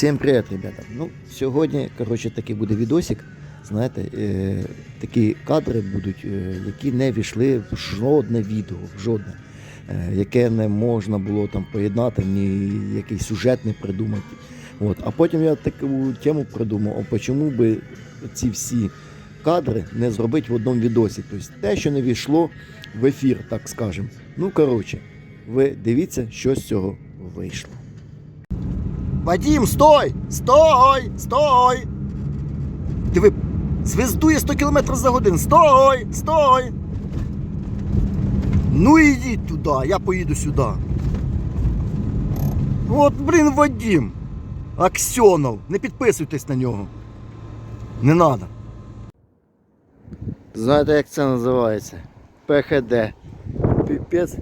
Всім привіт, ребята. Ну, сьогодні, коротше, такий буде відосик. Знаєте, е, такі кадри будуть, е, які не війшли в жодне відео, в жодне, е, яке не можна було там поєднати, ні якийсь сюжет не придумати. От. А потім я таку тему придумав, а чому би ці всі кадри не зробити в одному відосі. Тобто те, що не війшло в ефір, так скажемо. Ну, коротше, ви дивіться, що з цього вийшло. Вадим, стой! Стой! Стой! Диви, звездує 100 км за годину. Стой! Стой! Ну ідіть туди, я поїду сюди. От, блін, Вадим. Аксьонов. Не підписуйтесь на нього. Не треба. Знаєте, як це називається? ПХД. Піпець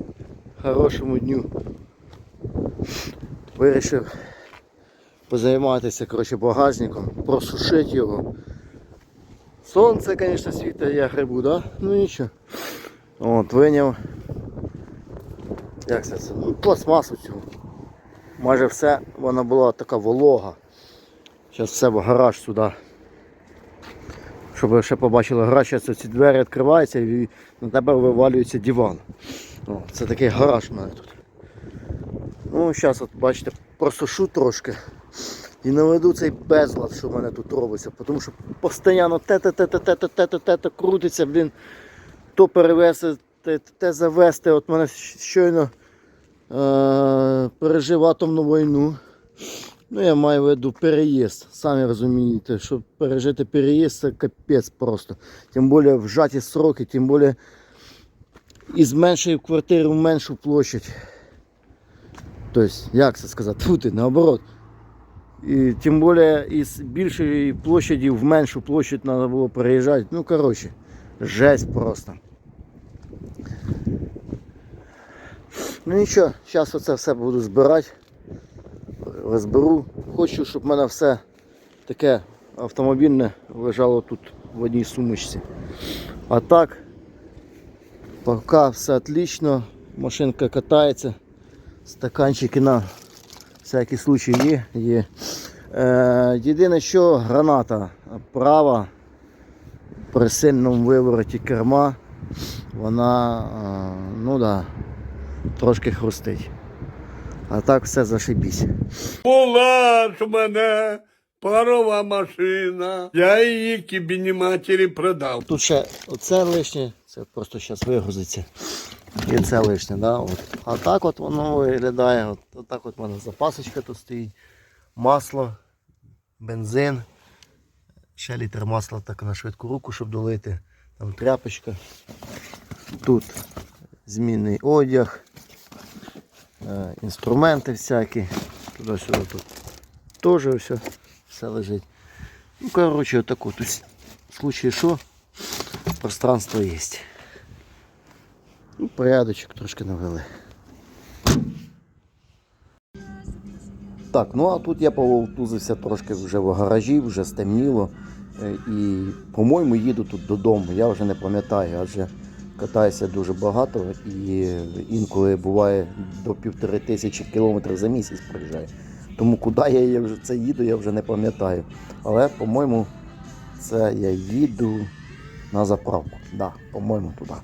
хорошому дню. Вирішив позайматися коротше, багажником, просушити його. Сонце, звісно, світить, я грибу, да? Ну нічого. От, виняв. Як це? це? Ну, пластмасу цю. Майже все, вона була така волога. Зараз все в гараж сюди. Щоб ви ще побачили гараж, зараз ці двері відкриваються і на тебе вивалюється диван. О, це такий гараж в мене тут. Ну, зараз от бачите, просушу трошки і наведу цей безлад, що в мене тут робиться. Тому що постійно те-те-те-те-те-те-те-те крутиться, блін, то перевести, те, те завести. От мене щойно е- пережив атомну війну. Ну, я маю в виду переїзд. Самі розумієте, щоб пережити переїзд, це капець просто. Тим більше вжаті сроки, тим більше із меншої квартири в меншу площадь. Тобто, як це сказати, тут наоборот. І тим більше із більшої площаді в меншу площадь треба було переїжджати. Ну, коротше, жесть просто. Ну нічого, зараз оце все буду збирати. Розберу. Хочу, щоб в мене все таке автомобільне лежало тут в одній сумочці. А так, поки все отлично, машинка катається, стаканчики на всякий случай є. є. Е, єдине, що граната права при сильному вивороті керма, вона е, ну да, трошки хрустить. А так все зашибісь. Була ж у мене парова машина. Я її кібіні матері продав. Тут ще оце лишнє, це просто зараз вигрузиться. І це лишнє, да? от. А так от воно виглядає. От, от так от в мене запасочка тут стоїть. Масло, бензин. Ще літр масла так на швидку руку, щоб долити. Там тряпочка. Тут змінний одяг, е, інструменти всякі. Туди-сюди тут теж все, все лежить. Ну, коротше, отаку. Тут в случае що, пространство є. Ну, порядочок трошки навели. Так, ну а тут я пововтузився трошки вже в гаражі, вже стемніло. Е, І, по-моєму, їду тут додому. Я вже не пам'ятаю, адже катаюся дуже багато і інколи буває до півтори тисячі кілометрів за місяць проїжджаю. Тому куди я вже це їду, я вже не пам'ятаю. Але, по-моєму, це я їду на заправку. Так, да, по-моєму, туди.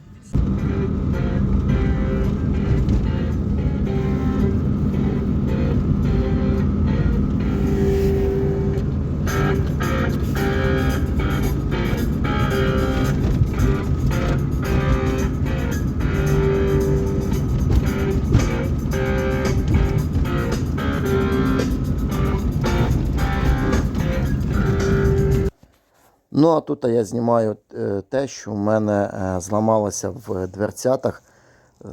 Ну а тут я знімаю е, те, що в мене е, зламалося в дверцятах. Е,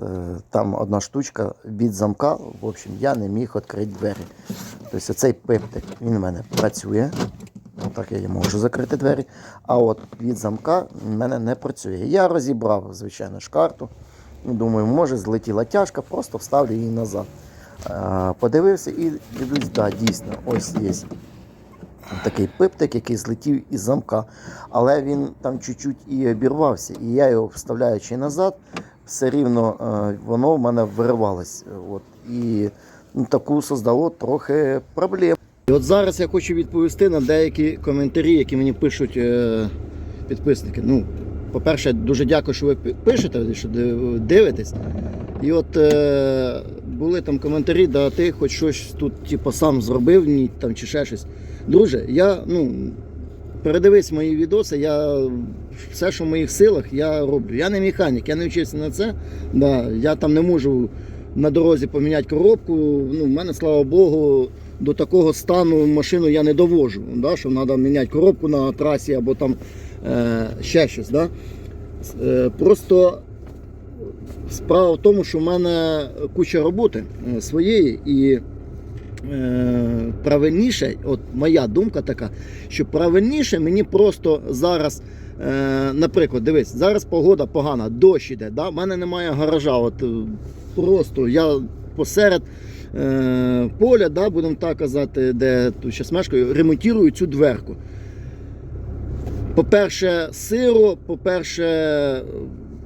Там одна штучка від замка. В общем, я не міг відкрити двері. Тобто цей пиптик він у мене працює. Так я можу закрити двері. А от від замка в мене не працює. Я розібрав, звичайно ж, карту. Думаю, може злетіла тяжка, просто вставлю її назад. Подивився і дивлюсь, да, дійсно, ось є такий пиптик, який злетів із замка, але він там чуть-чуть і обірвався. І я його вставляючи назад, все рівно е, воно в мене виривалось. От. І ну, таку создало трохи проблем. І от зараз я хочу відповісти на деякі коментарі, які мені пишуть е, підписники. Ну, по-перше, дуже дякую, що ви пишете, що дивитесь. І от е, були там коментарі, да ти хоч щось тут типу, сам зробив ні, там, чи ще щось. Друже, я ну, передивись мої відоси, я все, що в моїх силах, я роблю. Я не механік, я не вчився на це. Да, я там не можу на дорозі поміняти коробку. Ну, в мене, слава Богу, до такого стану машину я не довожу. Да, що треба міняти коробку на трасі або там е, ще щось. Да? Е, просто справа в тому, що в мене куча роботи е, своєї і правильніше, от моя думка така, що правильніше мені просто зараз. Е, наприклад, дивись, зараз погода погана, дощ іде. Да? У мене немає гаража. От, е, просто я посеред е, поля, да, будемо так казати, де тут мешкаю, ремонтую цю дверку. По-перше, сиро, по-перше,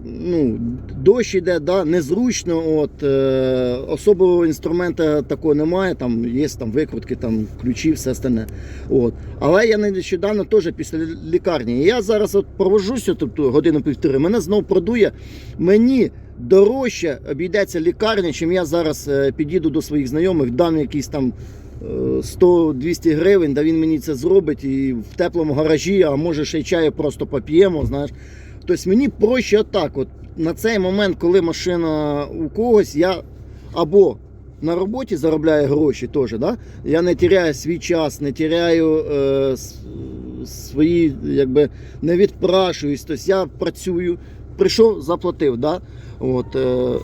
ну, дощ іде, да, незручно. От, е, особливого інструмента такого немає, там є там викрутки, там, ключі, все остальне. От. Але я нещодавно теж після лікарні. Я зараз от провожуся тут годину-півтори, мене знов продує. Мені дорожче обійдеться лікарня, чим я зараз е, підійду до своїх знайомих, дам якісь там. Е, 100-200 гривень, да він мені це зробить і в теплому гаражі, а може ще й чаю просто поп'ємо, знаєш. Тобто мені проще отак. От на цей момент, коли машина у когось, я або на роботі заробляю гроші теж, да? я не теряю свій час, не теряю е, свої, якби не відпрашуюсь. Тобто я працюю, прийшов, заплатив. Да? От, е,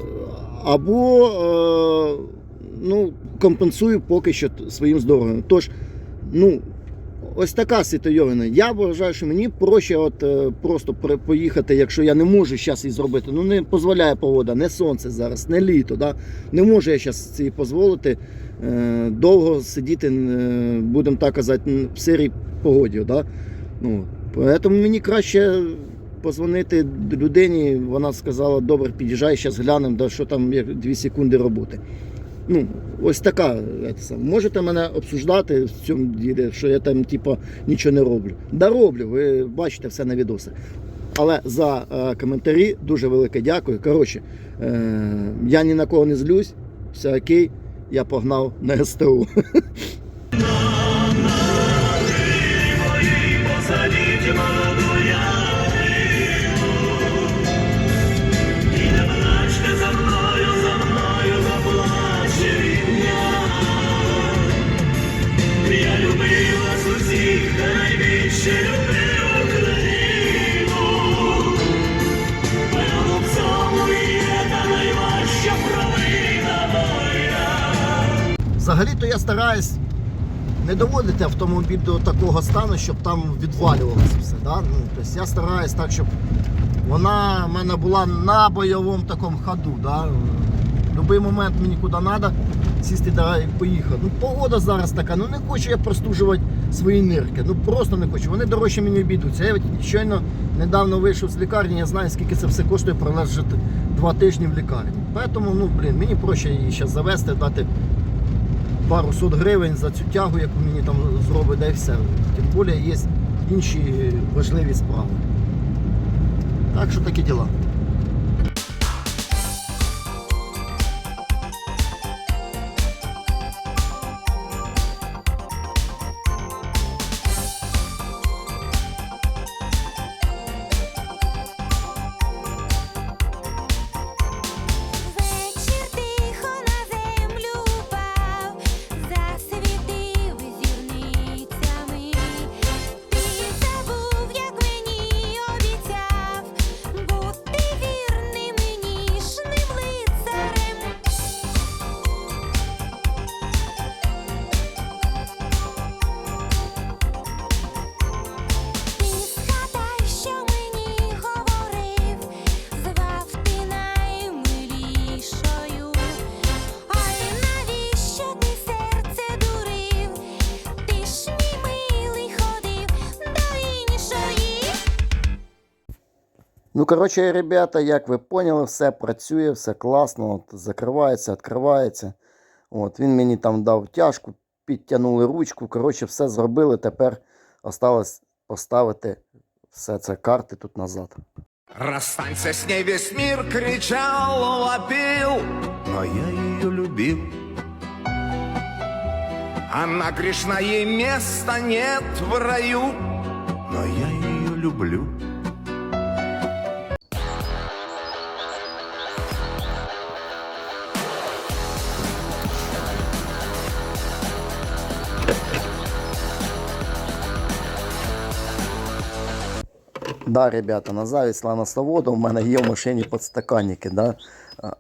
або е, ну, компенсую поки що своїм здоров'ям. Тож, ну, ось така ситуйовина. Я вважаю, що мені проще от, е, просто поїхати, якщо я не можу зараз її зробити. Ну не дозволяє погода, не сонце зараз, не літо. Да? Не можу я зараз це дозволити е, довго сидіти, е, будемо так казати, в сирій погоді. Да? Ну, тому мені краще позвонити людині, вона сказала, добре, під'їжджай, зараз глянемо, да, що там як 2 секунди роботи. Ну, ось така. це. Можете мене обсуждати в цьому ділі, що я там, типу, нічого не роблю. Да роблю, ви бачите все на відоси. Але за е, коментарі дуже велике дякую. Коротше, е, я ні на кого не злюсь, все окей, я погнав на СТУ. Взагалі-то я стараюсь не доводити автомобіль до такого стану, щоб там відвалювалося все. Да? Ну, тобто я стараюсь так, щоб вона в мене була на бойовому такому ходу. Да? Будь-який момент мені куди треба, сісти да, і поїхати. Ну, погода зараз така, ну не хочу я простужувати свої нирки. Ну просто не хочу. Вони дорожче мені обійдуться. Я щойно недавно вийшов з лікарні, я знаю, скільки це все коштує пролежати два тижні в лікарні. Тому, ну, блін, мені проще її зараз завести, дати пару сот гривень за цю тягу, яку мені там зробить, да і все. Тим більше є інші важливі справи. Так що такі діла. Ну, коротше, ребята, як ви поняли, все працює, все класно. От, закривається, відкривається. От, він мені там дав тяжку підтягнули ручку. Коротше, все зробили. Тепер осталось поставити все це карти тут назад. Расстанься с ней, весь мир кричал, вопил, но я ее любил. Она грешна, ей места нет в раю, но я ее люблю. Да, ребята, на завість ланославоду в мене є в машині подстаканники, да?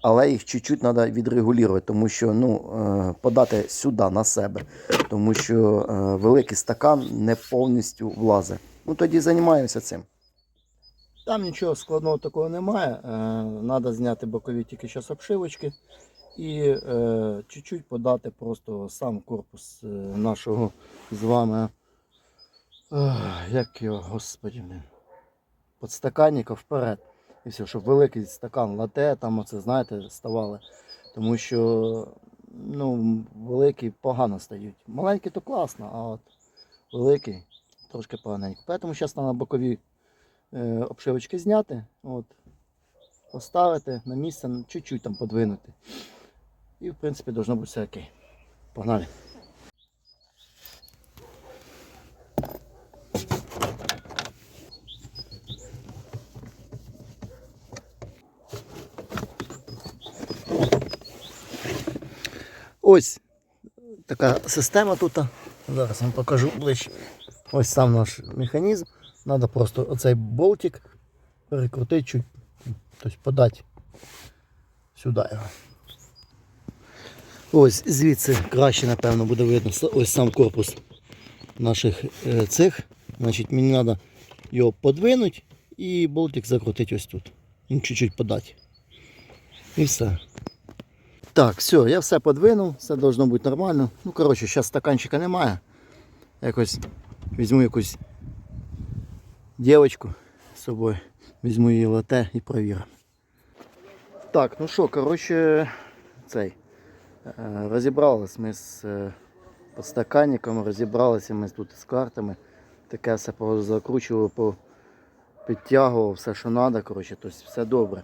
але їх чуть-чуть треба відрегулювати, тому що ну, е, подати сюди на себе, тому що е, великий стакан не повністю влазить. Ну тоді займаємося цим. Там нічого складного такого немає. Треба зняти бокові тільки зараз обшивочки і е, чуть-чуть подати просто сам корпус нашого з вами. Як його, господи, блін подстаканника вперед. І все, щоб великий стакан лате, там оце, знаєте, ставали. Тому що ну, великі погано стають. Маленькі то класно, а от великий трошки поганенько. Тому зараз треба бокові е, обшивочки зняти, от, поставити на місце, чуть-чуть там подвинути. І в принципі должно бути все окей. Погнали. Ось така система тут. Зараз вам покажу ближче. Ось сам наш механізм. Треба просто оцей болтик перекрутити чуть, тобто подати сюди його. Ось звідси краще, напевно, буде видно ось сам корпус наших е, цих. Значить, мені треба його подвинути і болтик закрутити ось тут. Ну, чуть-чуть подати. І все. Так, все, я все подвинув, все должно бути нормально. Ну, коротше, зараз стаканчика немає. Якось візьму якусь дівчинку з собою, візьму її лате і провірю. Так, ну що, коротше, цей. е, Розібрались ми з е, подстаканниками, розібралися ми тут з картами. Таке все закручував, підтягував, все, що треба, коротше, тобто все добре.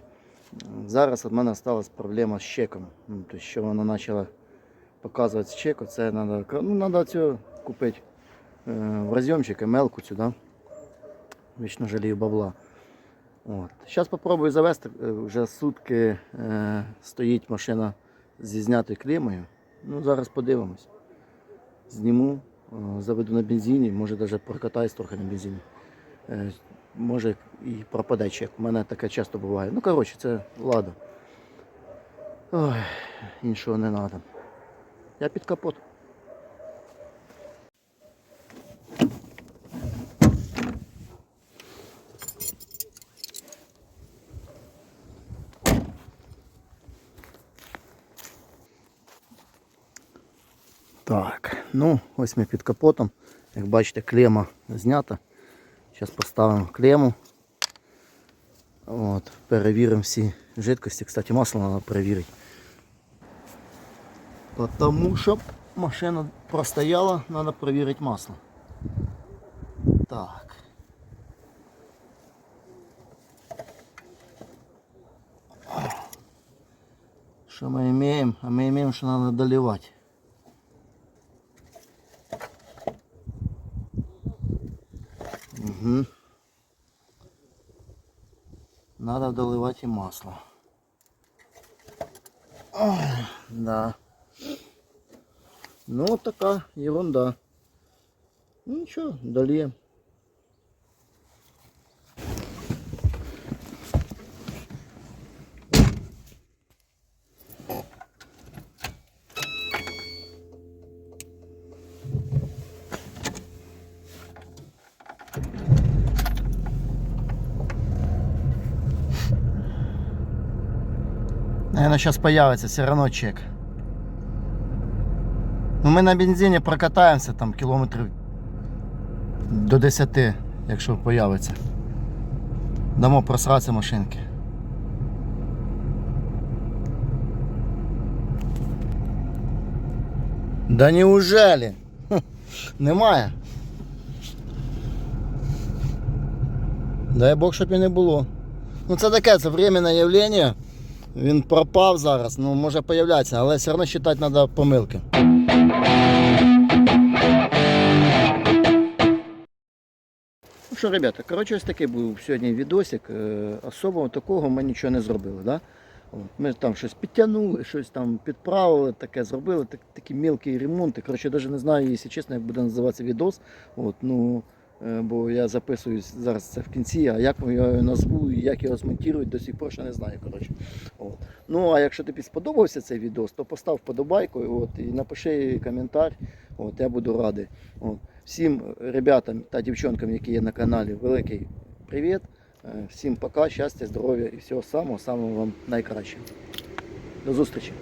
Зараз в мене сталася проблема з чеком. Ну, що вона почала показувати з чеку, це треба ну, цього купити е, в розйомчик, емелку цю, да? Вічно жалію бабла. Зараз спробую завести, е, вже сутки е, стоїть машина зі знятою клемою. Ну, зараз подивимось. Зніму, е, заведу на бензині, може навіть прокатаюсь трохи на бензині. Може і пропаде чек. У мене таке часто буває. Ну, коротше, це ладно. Ой, іншого не треба. Я під капот. Так, ну ось ми під капотом. Як бачите, клема знята. Зараз поставимо клему. От, перевіримо всі жидкості. Кстати, масло треба перевірити. Тому що машина простояла, треба перевірити масло. Так. Що ми маємо? А ми маємо, що треба доливати. Угу. Надо доливать и масло. Ой, да. Ну, такая ерунда. Ну ничего, дольем. Наверное, сейчас появится все равно чек. Ну, ми на бензині прокатаємося там кілометрів до 10, якщо появиться. Дамо просратися машинки. Да неужели? Хм, Немає. Дай Бог, щоб і не було. Ну це таке, це временне явлення. Він пропав зараз, ну може появлятися, але все одно вважати треба помилки. Ну що, ребята, коротше, ось такий був сьогодні відосик. Е, Особо такого ми нічого не зробили. Да? Ми там щось підтягнули, щось там підправили, таке зробили, так, такі мілкі ремонти. Коротше, навіть не знаю, якщо чесно, як буде називатися відос. От, ну, бо я записуюсь зараз це в кінці, а як я його назву і як його змонтують, до сих пор ще не знаю. Коротше. От. Ну а якщо тобі сподобався цей відос, то постав вподобайку от, і напиши коментар. От, я буду радий. От. Всім ребятам та дівчонкам, які є на каналі, великий привіт. Е, Всім пока, щастя, здоров'я і всього самого, самого вам найкращого. До зустрічі!